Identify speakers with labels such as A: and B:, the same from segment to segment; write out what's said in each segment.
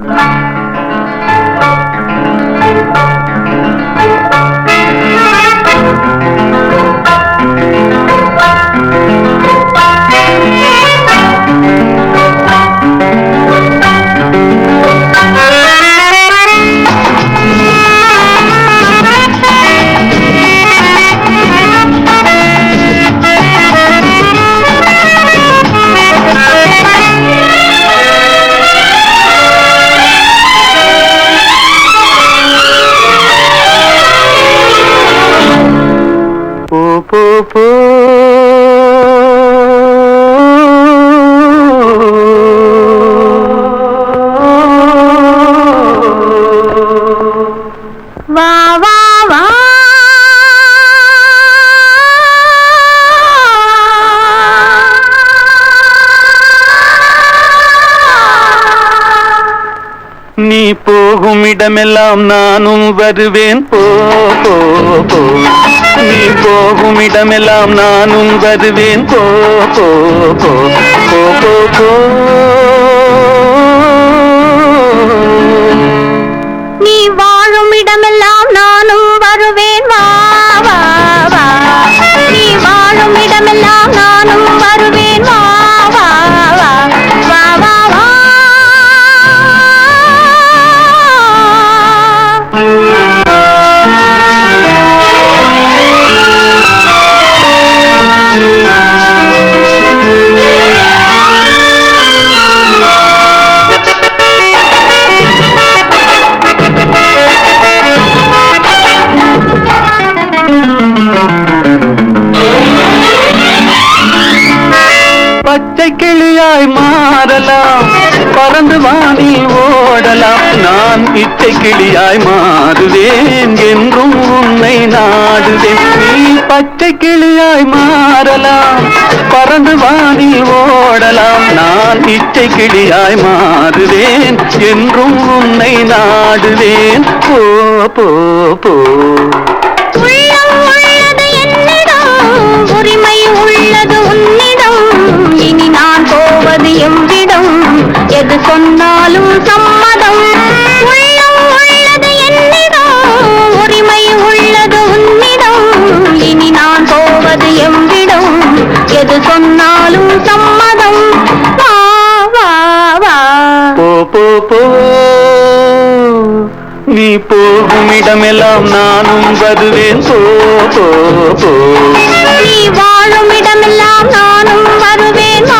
A: போ போகும் இடமெல்லாம் நானும் வருவேன். போ போ போ. நீ போகும் இடமெல்லாம் நானும் வருவேன். போ போ போ. போ போ போ.
B: நீ வாழும் இடமெல்லாம் நானும் வருவேன். வா வா வா. நீ வாழும் இடமெல்லாம் நானும் வருவேன். வா. வா
A: பச்சை கிளியாய் மாறலாம். பறந்து வானில் ஓடலாம். நான் இச்சை கிளியாய் மாறுவேன் என்றும் உன்னை நாடுவேன். நீ பச்சை கிளியாய் மாறலாம். பறந்து வானில் ஓடலாம். நான் இச்சை கிளியாய் மாறுவேன் என்றும் உன்னை நாடுவேன். போ போ போ.
B: எது சொன்னாலும் சம்மதம். வா வா வா.
A: போ போ போ. நீ போகும் இடமெல்லாம் நானும் வருவேன். போ போ போ.
B: நீ வாழும் இடமெல்லாம் நானும் வருவேன்.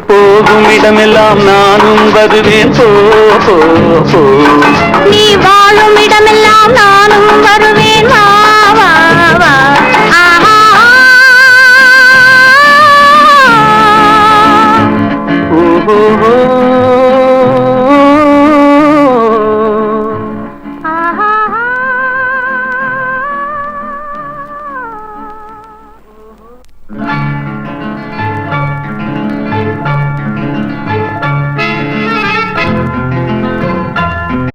A: போகும் இடமெல்லாம் நானும் வருவேன் போ போ
B: நீ வாழும் இடமெல்லாம் நானும் வருவேன் வா வா வா Thank you.